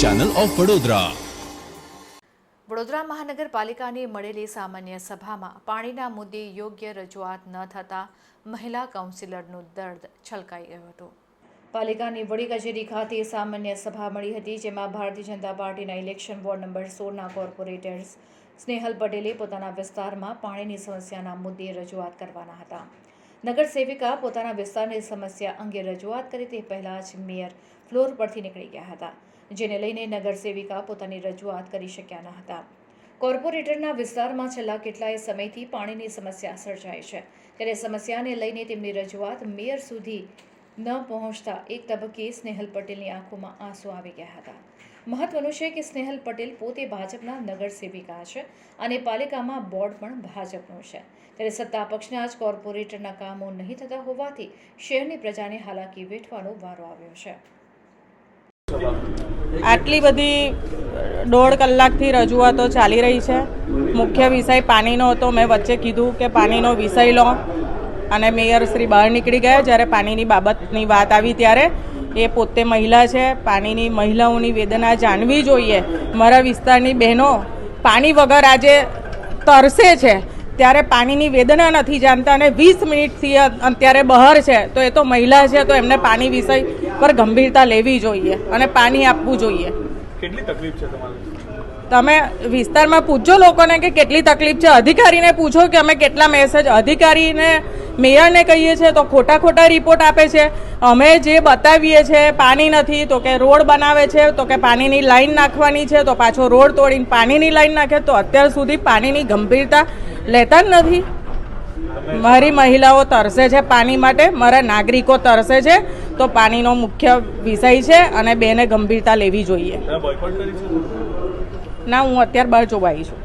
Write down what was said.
Channel of Vadodara Vadodara મહાનગરપાલિકાની મળેલી સામાન્ય સભામાં પાણીના મુદ્દે યોગ્ય રજૂઆત ન થતાં મહિલા કાઉન્સિલરનું દર્દ છલકાઈ ગયું હતું. પાલિકાની વડી કચેરી ખાતે સામાન્ય સભા મળી હતી, જેમાં ભારતીય જનતા પાર્ટીના ઇલેક્શન વોર્ડ નંબર સોળના કોર્પોરેટર્સ સ્નેહલ પટેલે પોતાના વિસ્તારમાં પાણીની સમસ્યાના મુદ્દે રજૂઆત કરવાના હતા. નગર સેવિકા પોતાના વિસ્તારની સમસ્યા અંગે રજૂઆત કરી તે પહેલાં જ મેયર ફ્લોર પરથી નીકળી ગયા હતા, જેને લઈને નગરસેવિકા પોતાની રજૂઆત કરી શક્યા ન હતા. કોર્પોરેટરના વિસ્તારમાં છેલ્લા કેટલાય સમયથી પાણીની સમસ્યા સર્જાય છે. ત્યારે સમસ્યાને લઈને તેમની રજૂઆત મેયર સુધી ન પહોંચતા એક તબક્કે સ્નેહલ પટેલની આંખોમાં આંસુ આવી ગયા હતા. મહત્વનું છે કે સ્નેહલ પટેલ પોતે ભાજપના નગર સેવિકા છે અને પાલિકામાં બોર્ડ પણ ભાજપનું છે. ત્યારે સત્તા પક્ષના જ કોર્પોરેટરના કામો નહીં થતા હોવાથી શહેરની પ્રજાને હાલાકી વેઠવાનો વારો આવ્યો છે. આટલી બધી દોઢ કલાકથી રજૂઆતો ચાલી રહી છે. મુખ્ય વિષય પાણીનો હતો. મેં વચ્ચે કીધું કે પાણીનો વિષય લો. અને મેયર શ્રી બહાર નીકળી ગયા. જ્યારે પાણીની બાબતની વાત આવી ત્યારે એ પોતે મહિલા છે. પાણીની મહિલાઓની વેદના જાણવી જોઈએ. મારા વિસ્તારની બહેનો પાણી વગર આજે તરસે છે. ત્યારે પાણીની વેદના નથી જાણતા અને વીસ મિનિટથી અત્યારે બહાર છે. તો એ તો મહિલા છે, તો એમને પાણી વિષય પર ગંભીરતા લેવી જોઈએ અને પાણી આપવું જોઈએ. કેટલી તકલીફ છે તમારે? તમે વિસ્તારમાં પૂછજો લોકોને કે કેટલી તકલીફ છે. અધિકારીને પૂછો કે અમે કેટલા મેસેજ અધિકારીને મેયરને કહીએ છીએ તો ખોટા ખોટા રિપોર્ટ આપે છે. અમે જે બતાવીએ છીએ પાણી નથી તો કે રોડ બનાવે છે તો કે પાણીની લાઈન નાખવાની છે તો પાછો રોડ તોડીને પાણીની લાઈન નાખે તો અત્યાર સુધી પાણીની ગંભીરતા લેતા જ નથી. મારી મહિલાઓ તરસે છે પાણી માટે મારા નાગરિકો તરસે છે. તો પાણીનો મુખ્ય વિષય છે અને બેને ગંભીરતા લેવી જોઈએ. ના હું અત્યારે બહાર જોવાઈ છું.